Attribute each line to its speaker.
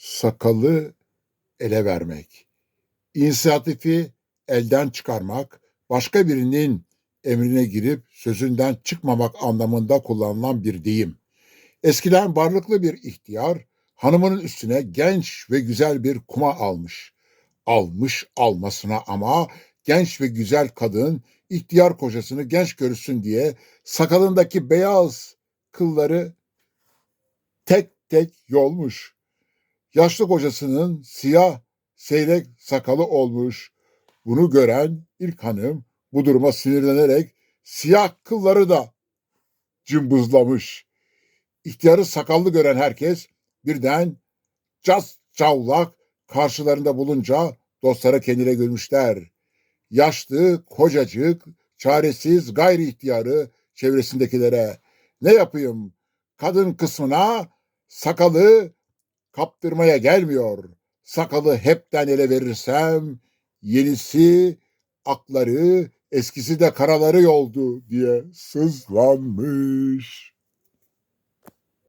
Speaker 1: sakalı ele vermek, inisiyatifi elden çıkarmak, başka birinin emrine girip sözünden çıkmamak anlamında kullanılan bir deyim. Eskiden varlıklı bir ihtiyar hanımının üstüne genç ve güzel bir kuma almış. Almış almasına ama genç ve güzel kadın ihtiyar kocasını genç görürsün diye sakalındaki beyaz kılları tek tek yolmuş. Yaşlı kocasının siyah seyrek sakalı olmuş. Bunu gören ilk hanım bu duruma sinirlenerek siyah kılları da cımbızlamış. İhtiyarı sakallı gören herkes birden cas çavlak karşılarında bulunca dostlara kendine gülmüşler. Yaşlı, kocacık, çaresiz, gayri ihtiyarı çevresindekilere ne yapayım? Kadın kısmına sakalı kaptırmaya gelmiyor. Sakalı hepten ele verirsem yenisi akları eskisi de karaları yoldu diye sızlanmış.